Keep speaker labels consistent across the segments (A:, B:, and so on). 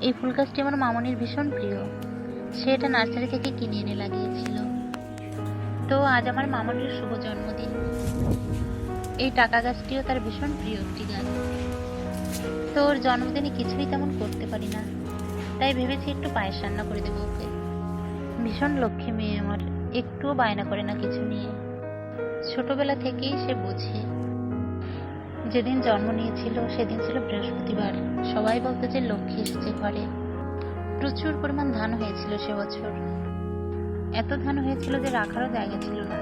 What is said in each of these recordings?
A: এই ফুল গাছটি আমার মামনির ভীষণ প্রিয়। সে এটা নার্সারি থেকে কিনে এনে লাগিয়েছিল। তো আজ আমার মামনির শুভ জন্মদিন। এই টাকা গাছটিও তার ভীষণ প্রিয় একটি গাছ। তো ওর জন্মদিনে কিছুই তেমন করতে পারি না। তাই ভেবেছি একটু পায়েস রান্না করে দেবো ওকে। ভীষণ লক্ষ্মী মেয়ে আমার। একটুও বায়না করে না কিছু নিয়ে। ছোটবেলা থেকেই সে বোঝে যেদিন জন্ম নিয়েছিল, সেদিন ছিল বৃহস্পতিবার। সবাই বলতো যে লক্ষ্মী এসেছে ঘরে। প্রচুর পরিমাণ ধান হয়েছিল সে বছর। এত ধান হয়েছিল যে রাখারও জায়গা ছিল না।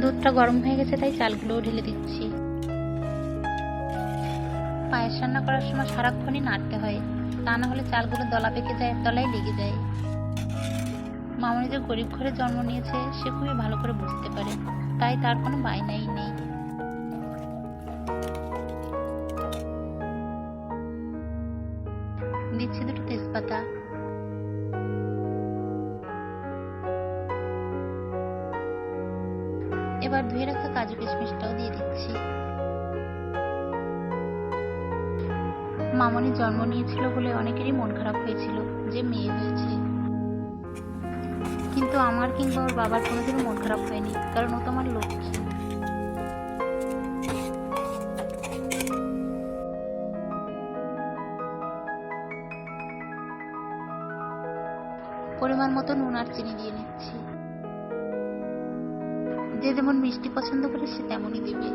A: দুধটা গরম হয়ে গেছে, তাই চালগুলোও ঢেলে দিচ্ছি। পায়েস রান্না করার সময় সারাক্ষণই নাড়তে হয়। তা না হলে চালগুলো দলা পেকে যায়, তলায় লেগে যায়। মামনি যে গরিব ঘরে জন্ম নিয়েছে, সে খুবই ভালো করে বুঝতে পারে। তাই তার কোনো বায়নাই নেই। দিচ্ছি দুটো তেজপাতা। এবার ধুয়ে রাখা কাজু কিশমিশটাও দিয়ে দিচ্ছি। মামনি জন্ম নিয়েছিল বলে অনেকেরই মন খারাপ হয়েছিল যে মেয়ে হয়েছে। কিন্তু আমার কিংবা ওর বাবার কোনোদিনও মন খারাপ হয়নি, কারণ ও তো আমার লক্ষ্মী। পরিমাণ মতো নুন আর চিনি দিয়ে নিচ্ছি। যে যেমন মিষ্টি পছন্দ করে সে তেমনই দেবে।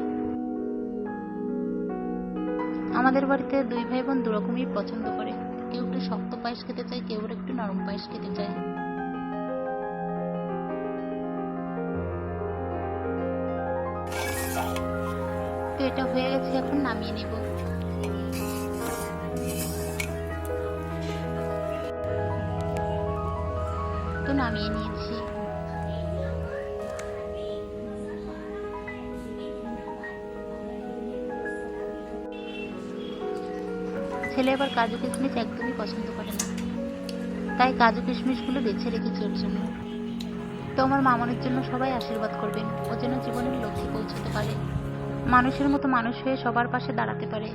A: আমাদের বাড়িতে দুই ভাই বোন দুরকমই পছন্দ করে। কেউ একটু শক্ত পায়েস খেতে চায়, কেউ একটু নরম পায়েস খেতে চায়। তো এটা হয়ে গেছে, এখন নামিয়ে নেব। তো নামিয়ে নিয়েছি ছেলে আবার কাজু কিশমিশ একদমই পছন্দ করে না। তাই কাজু কিশমিশগুলো বেছে রেখেছি ওর জন্য। তো আমার মামনের জন্য সবাই আশীর্বাদ করবেন। ও যেন জীবনের লক্ষ্যে পৌঁছতে পারে। মানুষের মতো মানুষ হয়ে সবার পাশে দাঁড়াতে পারে।